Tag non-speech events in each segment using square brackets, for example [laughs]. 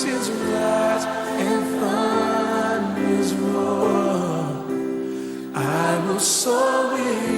is right and wrong. I will soar with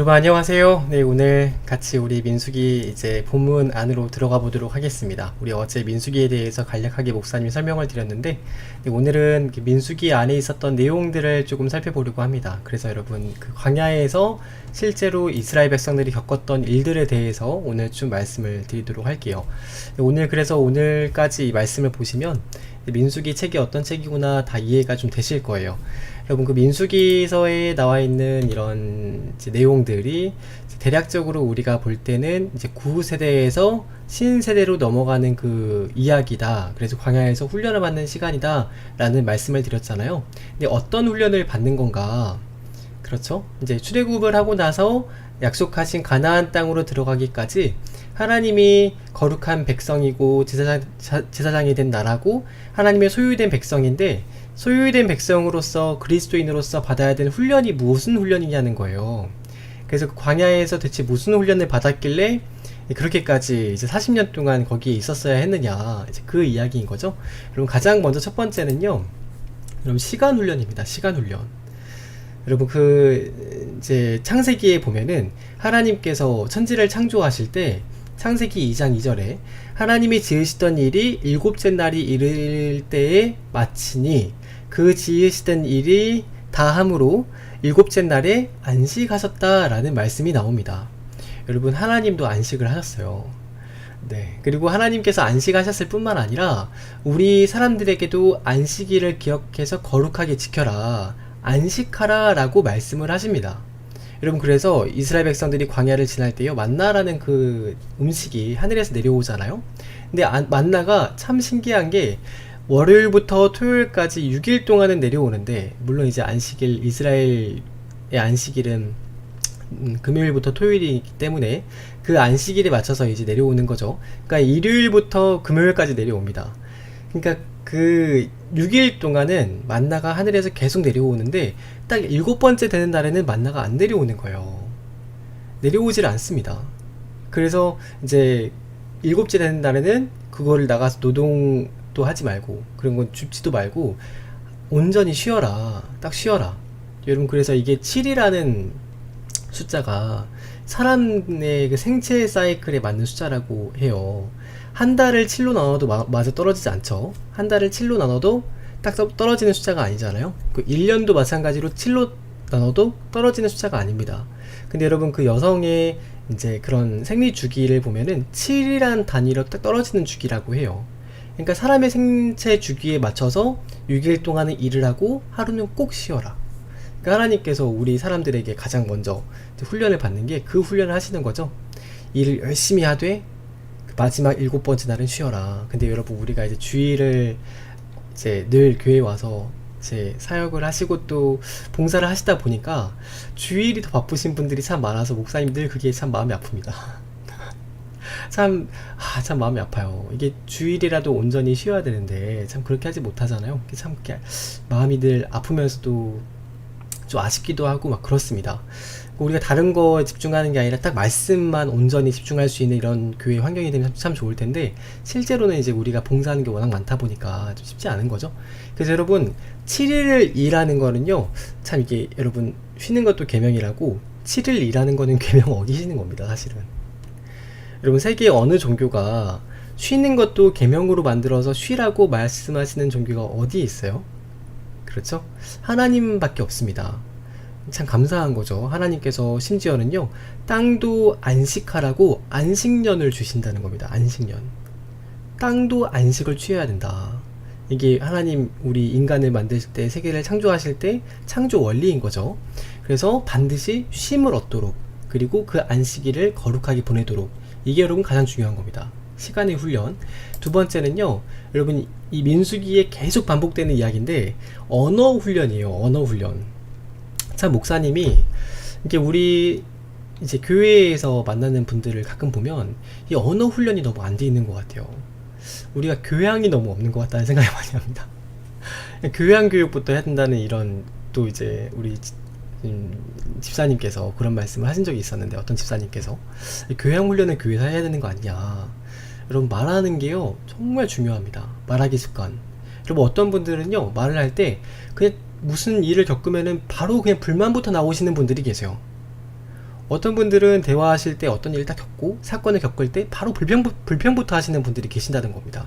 여러분 안녕하세요. 네 오늘 같이 우리 민수기 이제 본문 안으로 들어가 보도록 하겠습니다. 우리 어제 민수기에 대해서 간략하게 목사님이 설명을 드렸는데 네, 오늘은 민수기 안에 있었던 내용들을 조금 살펴보려고 합니다. 그래서 여러분 그 광야에서 실제로 이스라엘 백성들이 겪었던 일들에 대해서 오늘 좀 말씀을 드리도록 할게요. 네, 오늘 그래서 오늘까지 이 말씀을 보시면 민수기 책이 어떤 책이구나 다 이해가 좀 되실 거예요. 여러분 그 민수기서에 나와 있는 이런 내용들이 대략적으로 우리가 볼 때는 이제 구세대에서 신세대로 넘어가는 그 이야기다. 그래서 광야에서 훈련을 받는 시간이다 라는 말씀을 드렸잖아요. 근데 어떤 훈련을 받는 건가? 그렇죠? 이제 출애굽을 하고 나서 약속하신 가나안 땅으로 들어가기까지 하나님이 거룩한 백성이고 제사장, 자- 제사장이 된 나라고 하나님의 소유된 백성인데 소유된 백성으로서 그리스도인으로서 받아야 되는 훈련이 무슨 훈련이냐는 거예요. 그래서 그 광야에서 대체 무슨 훈련을 받았길래 그렇게까지 이제 40년 동안 거기에 있었어야 했느냐 이제 그 이야기인 거죠. 그럼 가장 먼저 첫 번째는요. 그럼 시간 훈련입니다. 시간 훈련. 여러분 그 이제 창세기에 보면은 하나님께서 천지를 창조하실 때 창세기 2장 2절에 하나님이 지으시던 일이 일곱째 날이 이를 때에 마치니 그 지으시던 일이 다함으로 일곱째 날에 안식하셨다라는 말씀이 나옵니다. 여러분 하나님도 안식을 하셨어요. 네. 그리고 하나님께서 안식하셨을 뿐만 아니라 우리 사람들에게도 안식일을 기억해서 거룩하게 지켜라. 안식하라 라고 말씀을 하십니다. 여러분 그래서 이스라엘 백성들이 광야를 지날 때요 만나라는 그 음식이 하늘에서 내려오잖아요. 근데 안- 만나가 참 신기한 게 월요일부터 토요일까지 6일 동안은 내려오는데 물론 이제 안식일 이스라엘의 안식일은 음, 금요일부터 토요일이기 때문에 그 안식일에 맞춰서 이제 내려오는 거죠. 그러니까 일요일부터 금요일까지 내려옵니다. 그러니까 그 6일 동안은 만나가 하늘에서 계속 내려오는데 딱 일곱 번째 되는 날에는 만나가 안 내려오는 거예요. 내려오질 않습니다. 그래서 이제 일곱째 되는 날에는 그거를 나가서 노동도 하지 말고 그런 건 줍지도 말고 온전히 쉬어라. 딱 쉬어라. 여러분 그래서 이게 7이라는 숫자가 사람의 그 생체 사이클에 맞는 숫자라고 해요. 한 달을 7로 나눠도 마, 맞아 떨어지지 않죠. 한 달을 7로 나눠도 딱 떠- 떨어지는 숫자가 아니잖아요. 그 1년도 마찬가지로 7로 나눠도 떨어지는 숫자가 아닙니다. 근데 여러분 그 여성의 이제 그런 생리 주기를 보면은 7이란 단위로 딱 떨어지는 주기라고 해요. 그러니까 사람의 생체 주기에 맞춰서 6일 동안은 일을 하고 하루는 꼭 쉬어라. 그러니까 하나님께서 우리 사람들에게 가장 먼저 훈련을 받는 게 그 훈련을 하시는 거죠. 일을 열심히 하되 그 마지막 일곱 번째 날은 쉬어라. 근데 여러분 우리가 이제 주일을 이제 늘 교회 와서 이제 사역을 하시고 또 봉사를 하시다 보니까 주일이 더 바쁘신 분들이 참 많아서 목사님 들 그게 참 마음이 아픕니다. [laughs] 참, 아, 참 마음이 아파요. 이게 주일이라도 온전히 쉬어야 되는데, 참 그렇게 하지 못하잖아요. 참, 마음이 늘 아프면서도 좀 아쉽기도 하고 막 그렇습니다. 우리가 다른 거에 집중하는 게 아니라 딱 말씀만 온전히 집중할 수 있는 이런 교회 환경이 되면 참 좋을 텐데, 실제로는 이제 우리가 봉사하는 게 워낙 많다 보니까 좀 쉽지 않은 거죠. 그래서 여러분, 7일을 일하는 거는요, 참 이게 여러분, 쉬는 것도 계명이라고, 7일 일하는 거는 [laughs] 계명 어기시는 겁니다, 사실은. 여러분 세계 어느 종교가 쉬는 것도 계명으로 만들어서 쉬라고 말씀하시는 종교가 어디 있어요? 그렇죠? 하나님밖에 없습니다. 참 감사한 거죠. 하나님께서 심지어는요, 땅도 안식하라고 안식년을 주신다는 겁니다. 안식년. 땅도 안식을 취해야 된다. 이게 하나님 우리 인간을 만드실 때 세계를 창조하실 때 창조 원리인 거죠. 그래서 반드시 쉼을 얻도록 그리고 그 안식일을 거룩하게 보내도록 이게 여러분 가장 중요한 겁니다. 시간의 훈련. 두 번째는요, 여러분 이 민수기에 계속 반복되는 이야기인데 언어 훈련이에요. 언어 훈련. 참 목사님이 이게 우리 이제 교회에서 만나는 분들을 가끔 보면 이 언어 훈련이 너무 안 돼 있는 것 같아요. 우리가 교양이 너무 없는 것 같다는 생각을 [laughs] 많이 합니다. 교양 교육부터 해야 된다는 이런 또 이제 우리 지- 음, 집사님께서 그런 말씀을 하신 적이 있었는데 어떤 집사님께서 교양 훈련을 교회에서 해야 되는 거 아니냐. 여러분 말하는 게요 정말 중요합니다. 말하기 습관. 여러분 어떤 분들은요 말을 할 때 그냥 무슨 일을 겪으면은 바로 그냥 불만부터 나오시는 분들이 계세요. 어떤 분들은 대화하실 때 어떤 일을 딱 겪고 사건을 겪을 때 바로 불평, 불평부터 하시는 분들이 계신다는 겁니다.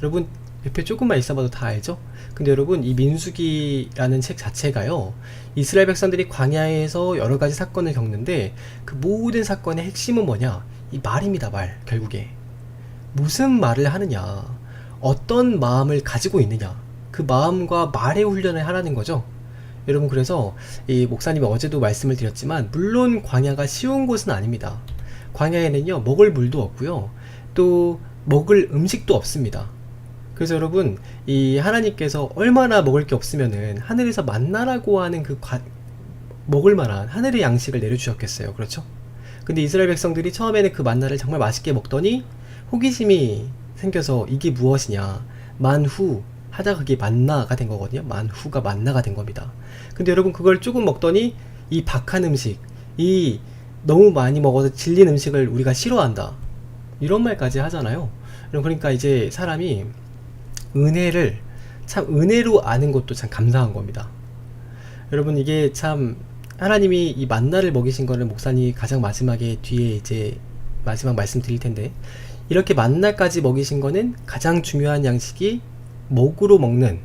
여러분 옆에 조금만 있어봐도 다 알죠? 근데 여러분 이 민수기라는 책 자체가요 이스라엘 백성들이 광야에서 여러 가지 사건을 겪는데 그 모든 사건의 핵심은 뭐냐 이 말입니다 말 결국에 무슨 말을 하느냐 어떤 마음을 가지고 있느냐 그 마음과 말의 훈련을 하라는 거죠. 여러분 그래서 이 목사님이 어제도 말씀을 드렸지만 물론 광야가 쉬운 곳은 아닙니다. 광야에는요 먹을 물도 없고요. 또 먹을 음식도 없습니다. 그래서 여러분 이 하나님께서 얼마나 먹을 게 없으면은 하늘에서 만나라고 하는 그 과- 먹을 만한 하늘의 양식을 내려주셨겠어요. 그렇죠? 근데 이스라엘 백성들이 처음에는 그 만나를 정말 맛있게 먹더니 호기심이 생겨서 이게 무엇이냐. 만후 하다가 그게 만나가 된 거거든요. 만후가 만나가 된 겁니다. 근데 여러분 그걸 조금 먹더니 이 박한 음식 이 너무 많이 먹어서 질린 음식을 우리가 싫어한다. 이런 말까지 하잖아요. 그러니까 이제 사람이 은혜를 참 은혜로 아는 것도 참 감사한 겁니다. 여러분 이게 참 하나님이 이 만나를 먹이신 거를 목사님이 가장 마지막에 뒤에 이제 마지막 말씀 드릴 텐데 이렇게 만나까지 먹이신 거는 가장 중요한 양식이 먹으로 먹는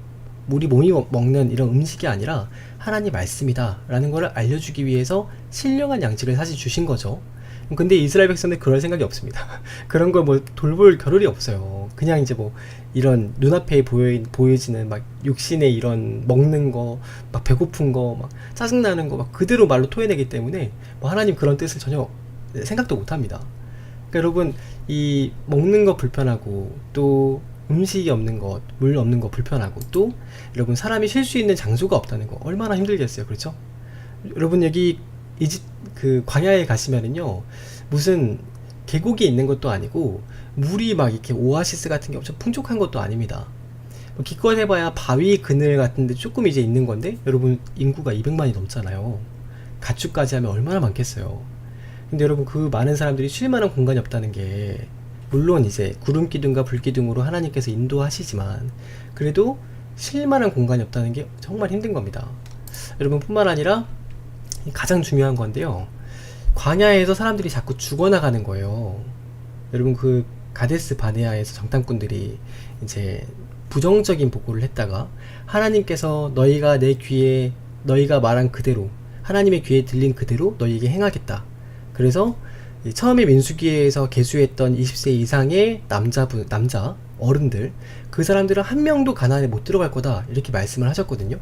우리 몸이 먹- 먹는 이런 음식이 아니라 하나님 말씀이다 라는 거를 알려주기 위해서 신령한 양식을 사실 주신 거죠. 근데 이스라엘 백성들 그럴 생각이 없습니다. [laughs] 그런 걸 뭐 돌볼 겨를이 없어요. 그냥 이제 뭐 이런 눈앞에 보여, 보여지는 막 육신의 이런 먹는 거, 막 배고픈 거, 막 짜증나는 거, 막 그대로 말로 토해내기 때문에 뭐 하나님 그런 뜻을 전혀 생각도 못 합니다. 그러니까 여러분, 이 먹는 거 불편하고 또 음식이 없는 것, 물 없는 거 불편하고 또 여러분 사람이 쉴 수 있는 장소가 없다는 거 얼마나 힘들겠어요. 그렇죠? 여러분 여기 이집 그 광야에 가시면은요 무슨 계곡이 있는 것도 아니고 물이 막 이렇게 오아시스 같은 게 엄청 풍족한 것도 아닙니다. 뭐 기껏 해봐야 바위 그늘 같은데 조금 이제 있는 건데 여러분 인구가 200만이 넘잖아요. 가축까지 하면 얼마나 많겠어요. 근데 여러분 그 많은 사람들이 쉴 만한 공간이 없다는 게 물론 이제 구름 기둥과 불 기둥으로 하나님께서 인도하시지만 그래도 쉴 만한 공간이 없다는 게 정말 힘든 겁니다. 여러분뿐만 아니라 가장 중요한 건데요. 광야에서 사람들이 자꾸 죽어나가는 거예요. 여러분 그 가데스 바네아에서 정탐꾼들이 이제 부정적인 보고를 했다가 하나님께서 너희가 내 귀에 너희가 말한 그대로 하나님의 귀에 들린 그대로 너희에게 행하겠다. 그래서 이 처음에 민수기에서 개수했던 20세 이상의 남자분 남자 어른들 그 사람들은 한 명도 가나안에 못 들어갈 거다 이렇게 말씀을 하셨거든요.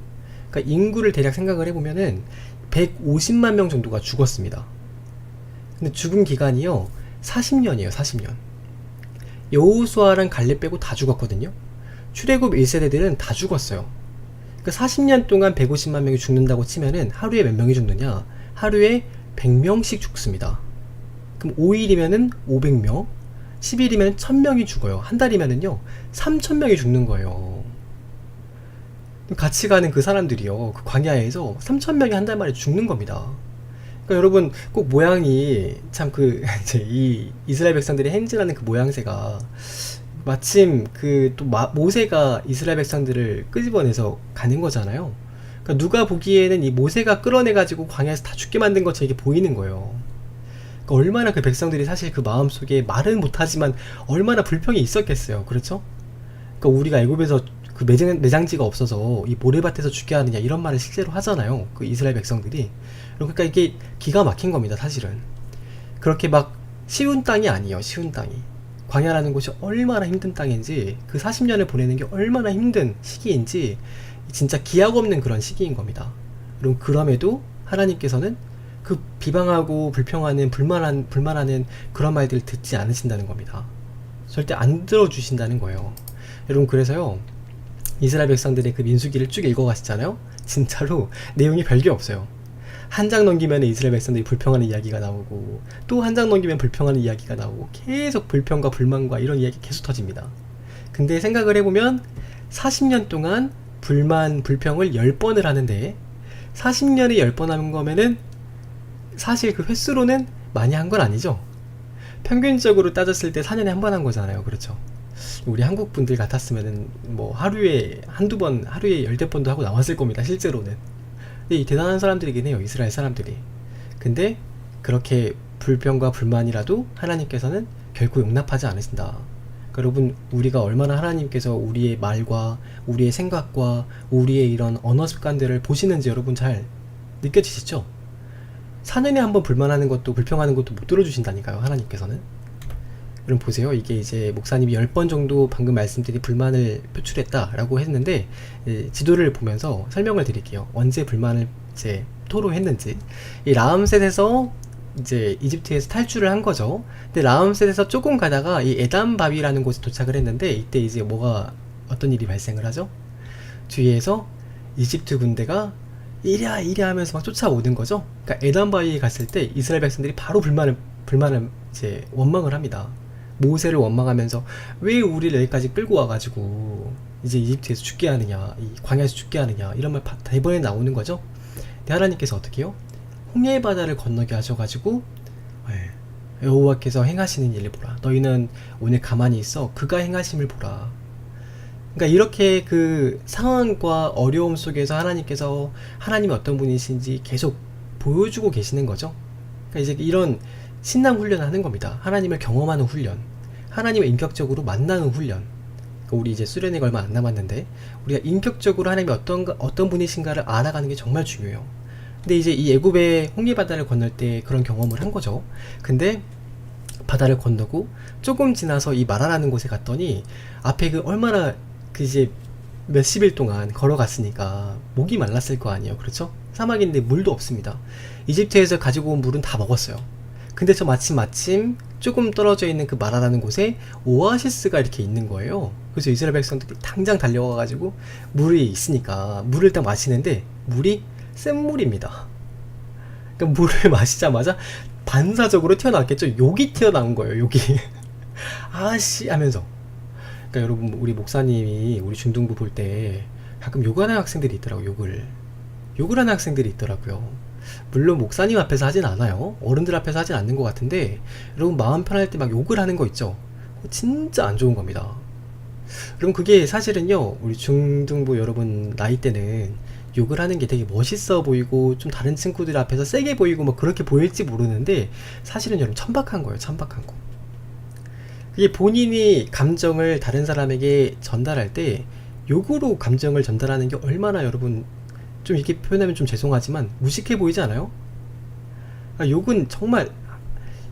그러니까 인구를 대략 생각을 해보면은 150만 명 정도가 죽었습니다. 근데 죽은 기간이요 40년이에요 40년 여호수아랑 갈렙 빼고 다 죽었거든요 출애굽 1세대들은 다 죽었어요 그 40년 동안 150만 명이 죽는다고 치면은 하루에 몇 명이 죽느냐? 하루에 100명씩 죽습니다. 그럼 5일이면은 500명, 10일이면 1000명이 죽어요. 한 달이면은요, 3000명이 죽는 거예요. 같이 가는 그 사람들이요, 그 광야에서 3000명이 한 달 만에 죽는 겁니다. 그러니까 여러분 꼭 모양이 참 그 [laughs] 이제 이 이스라엘 백성들이 행진하는 그 모양새가 마침 그 또 모세가 이스라엘 백성들을 끄집어내서 가는 거잖아요. 그러니까 누가 보기에는 이 모세가 끌어내 가지고 광야에서 다 죽게 만든 것처럼 이게 보이는 거예요. 그러니까 얼마나 그 백성들이 사실 그 마음 속에 말은 못하지만 얼마나 불평이 있었겠어요. 그렇죠? 그러니까 우리가 애굽에서 그 매장, 매장지가 없어서 이 모래밭에서 죽게 하느냐 이런 말을 실제로 하잖아요. 그 이스라엘 백성들이. 그러니까 이게 기가 막힌 겁니다. 사실은. 그렇게 막 쉬운 땅이 아니에요. 쉬운 땅이. 광야라는 곳이 얼마나 힘든 땅인지 그 40년을 보내는 게 얼마나 힘든 시기인지 진짜 기약 없는 그런 시기인 겁니다. 그럼 그럼에도 하나님께서는 그 비방하고 불평하는 불만한 불만하는 그런 말들을 듣지 않으신다는 겁니다. 절대 안 들어주신다는 거예요. 여러분 그래서요 이스라엘 백성들의 그 민수기를 쭉 읽어가시잖아요. 진짜로 내용이 별게 없어요. 한 장 넘기면 이스라엘 백성들이 불평하는 이야기가 나오고 또 한 장 넘기면 불평하는 이야기가 나오고 계속 불평과 불만과 이런 이야기 계속 터집니다. 근데 생각을 해보면 40년 동안 불만, 불평을 10번을 하는데 40년에 10번 하는 거면은 사실 그 횟수로는 많이 한 건 아니죠. 평균적으로 따졌을 때 4년에 한 번 한 거잖아요. 그렇죠. 우리 한국 분들 같았으면은 뭐 하루에 한두 번, 하루에 열댓 번도 하고 나왔을 겁니다. 실제로는. 근데 이 대단한 사람들이긴 해요. 이스라엘 사람들이. 근데 그렇게 불평과 불만이라도 하나님께서는 결코 용납하지 않으신다. 그러니까 여러분, 우리가 얼마나 하나님께서 우리의 말과 우리의 생각과 우리의 이런 언어 습관들을 보시는지 여러분 잘 느껴지시죠? 4년에 한번 불만하는 것도 불평하는 것도 못 들어주신다니까요. 하나님께서는. 그럼 보세요. 이게 이제 목사님이 10번 정도 방금 말씀드린 불만을 표출했다라고 했는데 예, 지도를 보면서 설명을 드릴게요. 언제 불만을 이제 토로했는지. 이 라암셋에서 이제 이집트에서 탈출을 한 거죠. 근데 라암셋에서 조금 가다가 이 에담 바위라는 곳에 도착을 했는데 이때 이제 뭐가 어떤 일이 발생을 하죠? 뒤에서 이집트 군대가 이랴 이랴 하면서 막 쫓아오는 거죠. 그러니까 에담 바위에 갔을 때 이스라엘 백성들이 바로 불만을 불만을 이제 원망을 합니다. 모세를 원망하면서 왜 우리를 여기까지 끌고 와가지고 이제 이집트에서 죽게 하느냐, 이 광야에서 죽게 하느냐 이런 말 대번에 나오는 거죠. 근데 하나님께서 어떻게 해요? 홍해 바다를 건너게 하셔가지고 예, 여호와께서 행하시는 일을 보라. 너희는 오늘 가만히 있어. 그가 행하심을 보라. 그러니까 이렇게 그 상황과 어려움 속에서 하나님께서 하나님이 어떤 분이신지 계속 보여주고 계시는 거죠. 그러니까 이제 이런 신앙 훈련을 하는 겁니다. 하나님을 경험하는 훈련. 하나님을 인격적으로 만나는 훈련. 그러니까 우리 이제 수련회가 얼마 안 남았는데 우리가 인격적으로 하나님이 어떤 어떤 분이신가를 알아가는 게 정말 중요해요. 근데 이제 이 애굽의 홍해 바다를 건널 때 그런 경험을 한 거죠. 근데 바다를 건너고 조금 지나서 이 마라라는 곳에 갔더니 앞에 그 얼마나 그 이제 몇십 일 동안 걸어갔으니까 목이 말랐을 거 아니에요. 그렇죠? 사막인데 물도 없습니다. 이집트에서 가지고 온 물은 다 먹었어요. 근데 저 마침 마침 조금 떨어져 있는 그 마라라는 곳에 오아시스가 이렇게 있는 거예요. 그래서 이스라엘 백성들이 당장 달려와가지고 물이 있으니까 물을 딱 마시는데 물이 센 물입니다. 그러니까 물을 [laughs] 마시자마자 반사적으로 튀어나왔겠죠. 욕이 튀어나온 거예요. 욕이 [laughs] 아씨 하면서. 그러니까 여러분 우리 목사님이 우리 중등부 볼 때 가끔 욕하는 학생들이 있더라고 요 욕을 욕을 하는 학생들이 있더라고요. 물론 목사님 앞에서 하진 않아요. 어른들 앞에서 하진 않는 것 같은데 여러분 마음 편할 때 막 욕을 하는 거 있죠. 진짜 안 좋은 겁니다. 그럼 그게 사실은요 우리 중등부 여러분 나이 때는 욕을 하는 게 되게 멋있어 보이고 좀 다른 친구들 앞에서 세게 보이고 뭐 그렇게 보일지 모르는데 사실은 여러분 천박한 거예요 천박한 거 그게 본인이 감정을 다른 사람에게 전달할 때 욕으로 감정을 전달하는 게 얼마나 여러분 좀 이렇게 표현하면 좀 죄송하지만 무식해 보이지 않아요? 아, 욕은 정말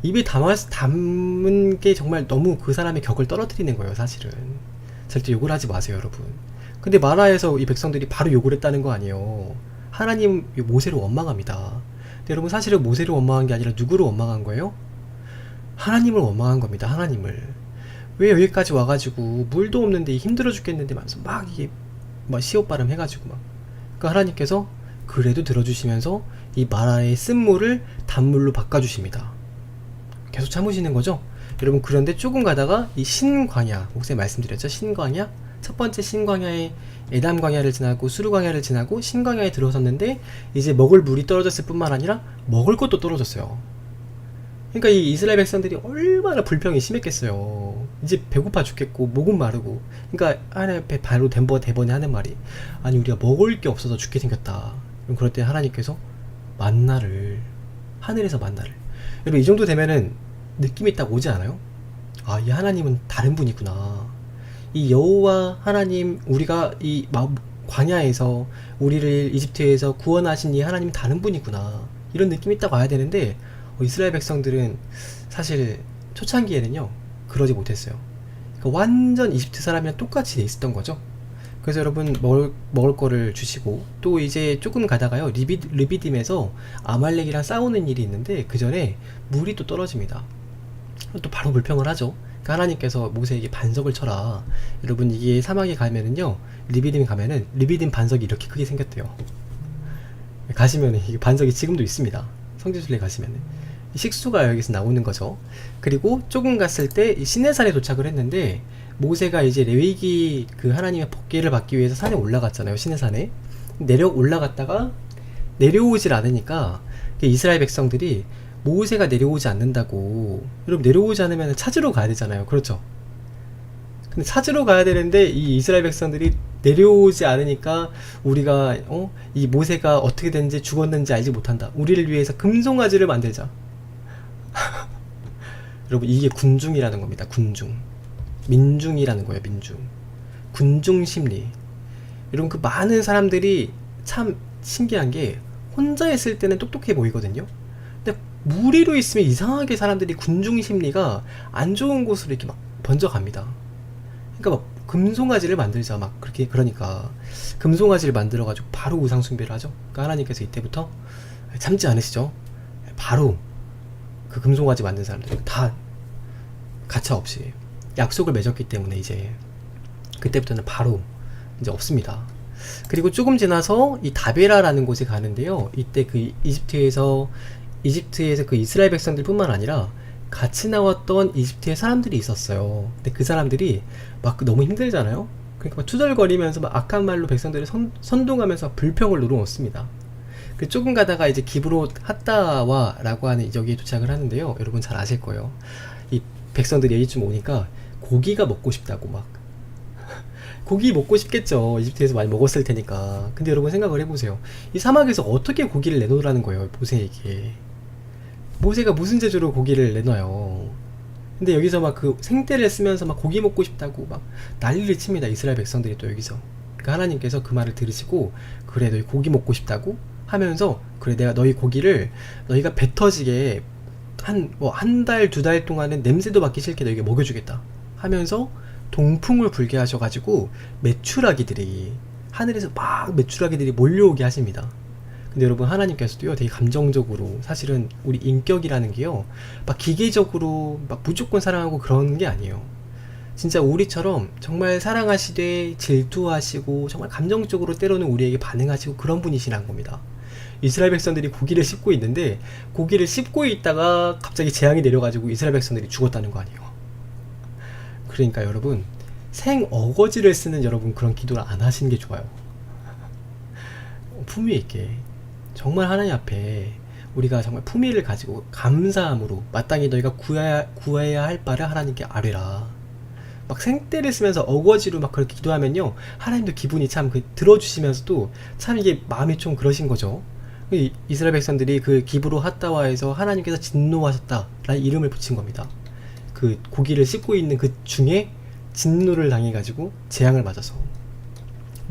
입에 담아, 담은 게 정말 너무 그 사람의 격을 떨어뜨리는 거예요 사실은 절대 욕을 하지 마세요 여러분 근데 마라에서 이 백성들이 바로 욕을 했다는 거 아니에요 하나님 모세를 원망합니다 여러분 사실은 모세를 원망한 게 아니라 누구를 원망한 거예요? 하나님을 원망한 겁니다 하나님을 왜 여기까지 와가지고 물도 없는데 힘들어 죽겠는데 말면서 막 이게 막 시옷 발음 해가지고 막 그러니까 하나님께서 그래도 들어주시면서 이 마라의 쓴물을 단물로 바꿔주십니다. 계속 참으시는 거죠. 여러분 그런데 조금 가다가 이 신광야 목사님 말씀드렸죠. 신광야 첫 번째 신광야에 에담 광야를 지나고 수르 광야를 지나고 신광야에 들어섰는데 이제 먹을 물이 떨어졌을 뿐만 아니라 먹을 것도 떨어졌어요. 그러니까 이 이스라엘 백성들이 얼마나 불평이 심했겠어요. 이제 배고파 죽겠고 목은 마르고. 그러니까 하나님 앞에 바로 덴버 대번에 하는 말이 아니 우리가 먹을 게 없어서 죽게 생겼다. 그럼 그럴 때 하나님께서 만나를 하늘에서 만나를. 여러분 이 정도 되면은 느낌이 딱 오지 않아요? 아, 이 하나님은 다른 분이구나. 이 여호와 하나님 우리가 이 마- 광야에서 우리를 이집트에서 구원하신 이 하나님 다른 분이구나. 이런 느낌이 딱 와야 되는데 어, 이스라엘 백성들은 사실 초창기에는요 그러지 못했어요. 그러니까 완전 이집트 사람이랑 똑같이 돼 있었던 거죠. 그래서 여러분 먹을, 먹을 거를 주시고 또 이제 조금 가다가요 리비, 리비딤에서 아말렉이랑 싸우는 일이 있는데 그 전에 물이 또 떨어집니다. 또 바로 불평을 하죠. 그러니까 하나님께서 모세에게 반석을 쳐라. 여러분 이게 사막에 가면은요 리비딤 가면은 리비딤 반석이 이렇게 크게 생겼대요. 가시면은 이게 반석이 지금도 있습니다. 성지순례 가시면은 식수가 여기서 나오는 거죠. 그리고 조금 갔을 때이 시내산에 도착을 했는데 모세가 이제 레위기 그 하나님의 법궤를 받기 위해서 산에 올라갔잖아요. 시내산에 내려 올라갔다가 내려오질 않으니까 이스라엘 백성들이 모세가 내려오지 않는다고 여러분 내려오지 않으면 찾으러 가야 되잖아요. 그렇죠? 근데 찾으러 가야 되는데 이 이스라엘 백성들이 내려오지 않으니까 우리가 어? 이 모세가 어떻게 됐는지 죽었는지 알지 못한다. 우리를 위해서 금송아지를 만들자. [laughs] 여러분 이게 군중이라는 겁니다. 군중. 민중이라는 거예요. 민중. 군중 심리. 여러분 그 많은 사람들이 참 신기한 게 혼자 있을 때는 똑똑해 보이거든요. 근데 무리로 있으면 이상하게 사람들이 군중 심리가 안 좋은 곳으로 이렇게 막 번져갑니다. 그러니까 막 금송아지를 만들자 막 그렇게 그러니까 금송아지를 만들어 가지고 바로 우상 숭배를 하죠. 그러니까 하나님께서 이때부터 참지 않으시죠. 바로 그 금송아지 만든 사람들 다 가차 없이 약속을 맺었기 때문에 이제 그때부터는 바로 이제 없습니다. 그리고 조금 지나서 이 다베라라는 곳에 가는데요. 이때 그 이집트에서 이집트에서 그 이스라엘 백성들뿐만 아니라 같이 나왔던 이집트의 사람들이 있었어요. 근데 그 사람들이 막 너무 힘들잖아요. 그러니까 막 투덜거리면서 막 악한 말로 백성들을 선, 선동하면서 불평을 늘어놓습니다. 그 조금 가다가 이제 기브로 핫다와라고 하는 여기에 도착을 하는데요. 여러분 잘 아실 거예요. 이 백성들이 여기쯤 오니까 고기가 먹고 싶다고 막 [laughs] 고기 먹고 싶겠죠. 이집트에서 많이 먹었을 테니까. 근데 여러분 생각을 해보세요. 이 사막에서 어떻게 고기를 내놓으라는 거예요, 모세에게. 모세가 무슨 재주로 고기를 내놔요. 근데 여기서 막 그 생떼를 쓰면서 막 고기 먹고 싶다고 막 난리를 칩니다. 이스라엘 백성들이 또 여기서. 그러니까 하나님께서 그 말을 들으시고 그래 너희 고기 먹고 싶다고 하면서 그래 내가 너희 고기를 너희가 배 터지게 한 뭐 한 달 두 달 동안은 냄새도 맡기 싫게 너희에게 먹여주겠다 하면서 동풍을 불게 하셔가지고 메추라기들이 하늘에서 막 메추라기들이 몰려오게 하십니다. 근데 여러분 하나님께서도요 되게 감정적으로 사실은 우리 인격이라는 게요 막 기계적으로 막 무조건 사랑하고 그런 게 아니에요. 진짜 우리처럼 정말 사랑하시되 질투하시고 정말 감정적으로 때로는 우리에게 반응하시고 그런 분이시란 겁니다. 이스라엘 백성들이 고기를 씹고 있는데 고기를 씹고 있다가 갑자기 재앙이 내려가지고 이스라엘 백성들이 죽었다는 거 아니에요. 그러니까 여러분 생 어거지를 쓰는 여러분 그런 기도를 안 하시는 게 좋아요. 품위 있게 정말 하나님 앞에 우리가 정말 품위를 가지고 감사함으로 마땅히 너희가 구해야, 구해야 할 바를 하나님께 아뢰라. 막 생떼를 쓰면서 어거지로 막 그렇게 기도하면요 하나님도 기분이 참 그 들어주시면서도 참 이게 마음이 좀 그러신 거죠. 이 이스라엘 백성들이 그 기브로 핫다와에서 하나님께서 진노하셨다라는 이름을 붙인 겁니다. 그 고기를 씹고 있는 그 중에 진노를 당해가지고 재앙을 맞아서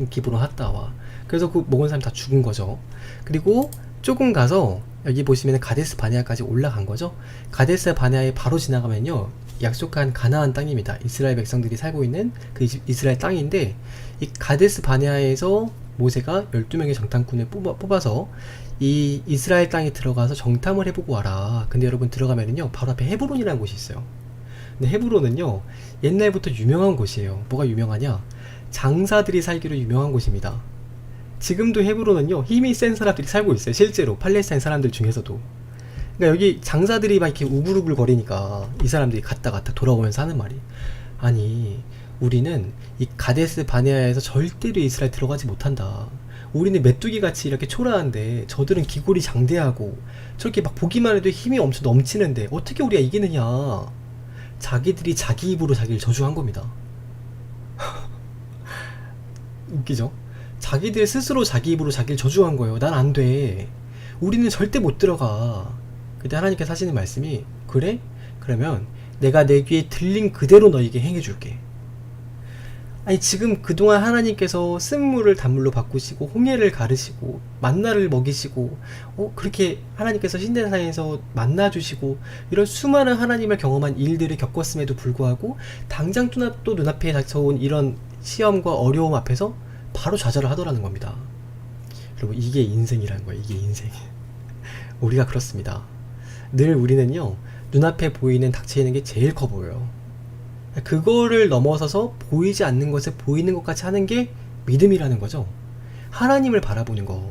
기브로 핫다와 그래서 그 먹은 사람 다 죽은 거죠. 그리고 조금 가서 여기 보시면 가데스 바네아까지 올라간 거죠. 가데스 바네아에 바로 지나가면요 약속한 가나안 땅입니다. 이스라엘 백성들이 살고 있는 그 이스- 이스라엘 땅인데 이 가데스 바네아에서 모세가 12명의 정탐꾼을 뽑아, 뽑아서 이 이스라엘 땅에 들어가서 정탐을 해보고 와라. 근데 여러분 들어가면은요 바로 앞에 헤브론이라는 곳이 있어요. 근데 헤브론은요 옛날부터 유명한 곳이에요. 뭐가 유명하냐? 장사들이 살기로 유명한 곳입니다. 지금도 헤브론은요 힘이 센 사람들이 살고 있어요 실제로 팔레스타인 사람들 중에서도 그러니까 여기 장사들이 막 이렇게 우글우글 거리니까 이 사람들이 갔다 갔다 돌아오면서 하는 말이 아니 우리는 이 가데스 바네아에서 절대로 이스라엘 들어가지 못한다 우리는 메뚜기 같이 이렇게 초라한데 저들은 기골이 장대하고 저렇게 막 보기만 해도 힘이 엄청 넘치는데 어떻게 우리가 이기느냐 자기들이 자기 입으로 자기를 저주한 겁니다 [laughs] 웃기죠? 자기들 스스로 자기 입으로 자기를 저주한 거예요. 난 안 돼. 우리는 절대 못 들어가. 그때 하나님께서 하시는 말씀이 그래? 그러면 내가 내 귀에 들린 그대로 너에게 행해줄게. 아니 지금 그동안 하나님께서 쓴물을 단물로 바꾸시고 홍해를 가르시고 만나를 먹이시고 어 그렇게 하나님께서 신대상에서 만나 주시고 이런 수많은 하나님을 경험한 일들을 겪었음에도 불구하고 당장 또, 또 눈앞에 닥쳐온 이런 시험과 어려움 앞에서 바로 좌절을 하더라는 겁니다. 여러분 이게 인생이라는 거예요. 이게 인생. [laughs] 우리가 그렇습니다. 늘 우리는요 눈앞에 보이는 닥쳐 있는 게 제일 커 보여요. 그거를 넘어서서 보이지 않는 것을 보이는 것 같이 하는 게 믿음이라는 거죠. 하나님을 바라보는 것.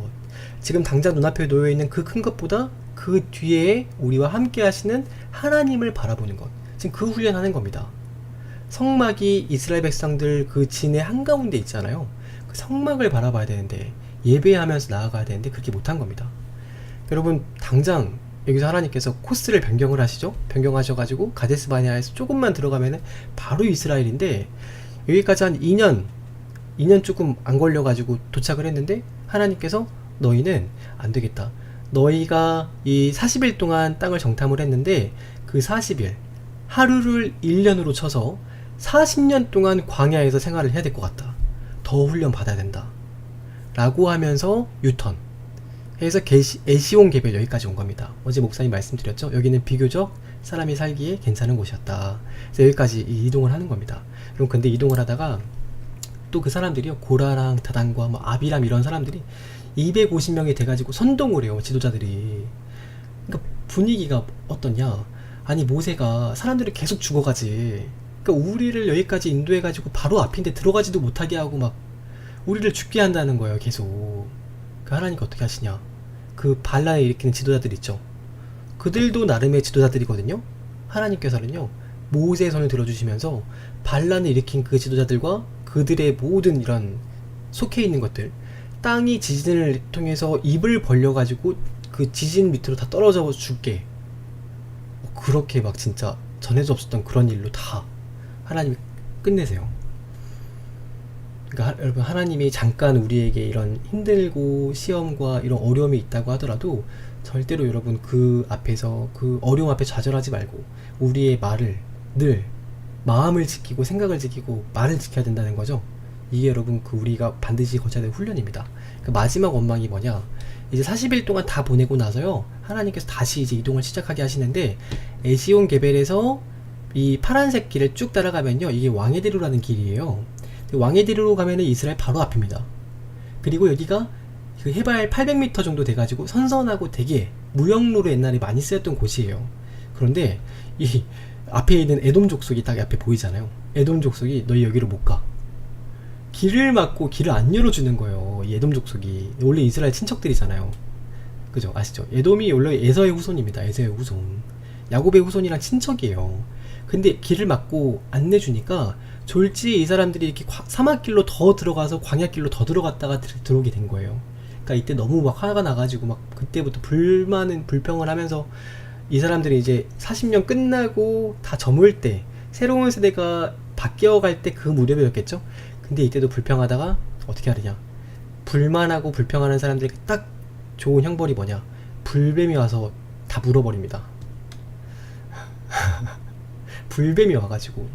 지금 당장 눈앞에 놓여 있는 그 큰 것보다 그 뒤에 우리와 함께 하시는 하나님을 바라보는 것. 지금 그 훈련하는 겁니다. 성막이 이스라엘 백성들 그 진의 한가운데 있잖아요. 그 성막을 바라봐야 되는데 예배하면서 나아가야 되는데 그렇게 못한 겁니다. 여러분 당장 여기서 하나님께서 코스를 변경을 하시죠. 변경하셔가지고 가데스 바니아에서 조금만 들어가면은 바로 이스라엘인데 여기까지 한 2년 2년 조금 안 걸려가지고 도착을 했는데 하나님께서 너희는 안 되겠다. 너희가 이 40일 동안 땅을 정탐을 했는데 그 40일 하루를 1년으로 쳐서 40년 동안 광야에서 생활을 해야 될 것 같다. 더 훈련 받아야 된다. 라고 하면서 유턴. 해서 게시, 에시온 개별 여기까지 온 겁니다. 어제 목사님 말씀드렸죠? 여기는 비교적 사람이 살기에 괜찮은 곳이었다. 그래서 여기까지 이- 이동을 하는 겁니다. 그럼 근데 이동을 하다가 또 그 사람들이요 고라랑 다단과 뭐 아비람 이런 사람들이 250명이 돼가지고 선동을 해요 지도자들이 그러니까 분위기가 어떠냐 아니 모세가 사람들이 계속 죽어가지 그러니까 우리를 여기까지 인도해가지고 바로 앞인데 들어가지도 못하게 하고 막 우리를 죽게 한다는 거예요 계속 그 하나님께 어떻게 하시냐? 그 반란을 일으키는 지도자들 있죠. 그들도 나름의 지도자들이거든요. 하나님께서는요 모세의 손을 들어주시면서 반란을 일으킨 그 지도자들과 그들의 모든 이런 속해 있는 것들 땅이 지진을 통해서 입을 벌려가지고 그 지진 밑으로 다 떨어져 죽게. 뭐 그렇게 막 진짜 전해져 없었던 그런 일로 다 하나님이 끝내세요. 그러니까 하- 여러분 하나님이 잠깐 우리에게 이런 힘들고 시험과 이런 어려움이 있다고 하더라도 절대로 여러분 그 앞에서 그 어려움 앞에 좌절하지 말고 우리의 말을 늘 마음을 지키고 생각을 지키고 말을 지켜야 된다는 거죠. 이게 여러분 그 우리가 반드시 거쳐야 될 훈련입니다. 그 마지막 원망이 뭐냐? 이제 40일 동안 다 보내고 나서요. 하나님께서 다시 이제 이동을 시작하게 하시는데 에시온 게벨에서 이 파란색 길을 쭉 따라가면요. 이게 왕의 대로라는 길이에요. 왕의 대로로 가면은 이스라엘 바로 앞입니다. 그리고 여기가 그 해발 800m 정도 돼가지고 선선하고 되게 무역로로 옛날에 많이 쓰였던 곳이에요. 그런데 이 앞에 있는 에돔 족속이 딱 앞에 보이잖아요. 에돔 족속이 너희 여기로 못 가. 길을 막고 길을 안 열어주는 거예요. 이 에돔 족속이 원래 이스라엘 친척들이잖아요. 그죠? 아시죠? 에돔이 원래 에서의 후손입니다. 에서의 후손. 야곱의 후손이랑 친척이에요. 근데 길을 막고 안 내주니까 졸지 이 사람들이 이렇게 과- 사막길로 더 들어가서 광야길로 더 들어갔다가 들, 들어오게 된 거예요. 그러니까 이때 너무 막 화가 나가지고 막 그때부터 불만은 불평을 하면서 이 사람들이 이제 40년 끝나고 다 저물 때 새로운 세대가 바뀌어갈 때 그 무렵이었겠죠. 근데 이때도 불평하다가 어떻게 하느냐? 불만하고 불평하는 사람들에게 딱 좋은 형벌이 뭐냐? 불뱀이 와서 다 물어버립니다. [laughs] 불뱀이 와가지고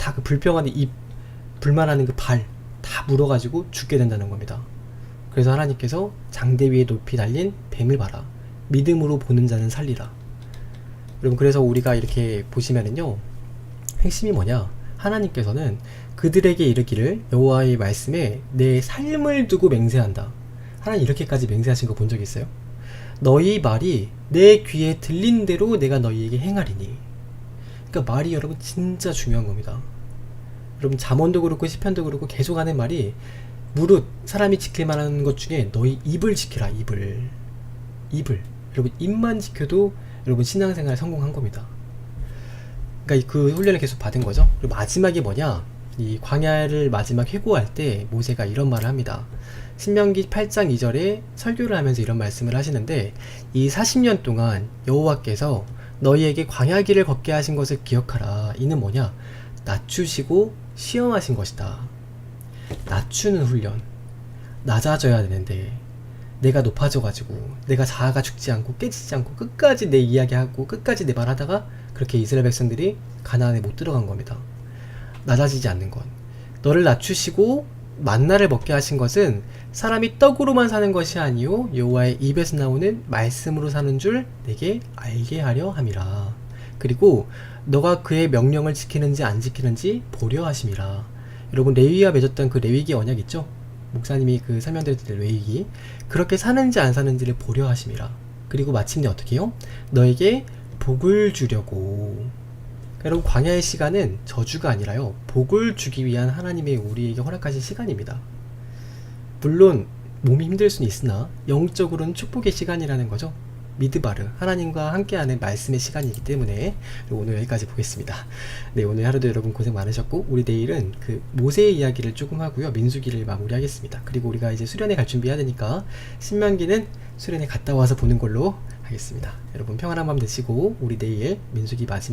다 그 불평하는 입, 불만하는 그 발 다 물어가지고 죽게 된다는 겁니다. 그래서 하나님께서 장대 위에 높이 달린 뱀을 봐라. 믿음으로 보는 자는 살리라. 여러분 그래서 우리가 이렇게 보시면은요 핵심이 뭐냐 하나님께서는 그들에게 이르기를 여호와의 말씀에 내 삶을 두고 맹세한다 하나님 이렇게까지 맹세하신 거 본 적 있어요? 너희 말이 내 귀에 들린 대로 내가 너희에게 행하리니 그러니까 말이 여러분 진짜 중요한 겁니다 여러분 잠언도 그렇고 시편도 그렇고 계속 하는 말이 무릇 사람이 지킬 만한 것 중에 너희 입을 지키라 입을 입을 여러분 입만 지켜도 여러분 신앙생활 성공한 겁니다. 그러니까 그 훈련을 계속 받은 거죠. 그리고 마지막이 뭐냐? 이 광야를 마지막 회고할 때 모세가 이런 말을 합니다. 신명기 8장 2절에 설교를 하면서 이런 말씀을 하시는데 이 40년 동안 여호와께서 너희에게 광야 길을 걷게 하신 것을 기억하라. 이는 뭐냐? 낮추시고 시험하신 것이다. 낮추는 훈련. 낮아져야 되는데 내가 높아져가지고 내가 자아가 죽지 않고 깨지지 않고 끝까지 내 이야기하고 끝까지 내 말하다가 그렇게 이스라엘 백성들이 가나안에 못 들어간 겁니다. 낮아지지 않는 것. 너를 낮추시고 만나를 먹게 하신 것은 사람이 떡으로만 사는 것이 아니요 여호와의 입에서 나오는 말씀으로 사는 줄 내게 알게 하려 함이라. 그리고 너가 그의 명령을 지키는지 안 지키는지 보려 하심이라. 여러분 레위와 맺었던 그 레위기 언약 있죠? 목사님이 그 설명드렸던 레위기 그렇게 사는지 안 사는지를 보려 하심이라. 그리고 마침내 어떻게 해요? 너에게 복을 주려고. 여러분 광야의 시간은 저주가 아니라요 복을 주기 위한 하나님의 우리에게 허락하신 시간입니다. 물론 몸이 힘들 수는 있으나 영적으로는 축복의 시간이라는 거죠. 미드바르 하나님과 함께하는 말씀의 시간이기 때문에 오늘 여기까지 보겠습니다. 네 오늘 하루도 여러분 고생 많으셨고 우리 내일은 그 모세의 이야기를 조금 하고요 민수기를 마무리하겠습니다. 그리고 우리가 이제 수련회 갈 준비해야 되니까 신명기는 수련회 갔다 와서 보는 걸로 하겠습니다. 여러분 평안한 밤 되시고 우리 내일 민수기 마지막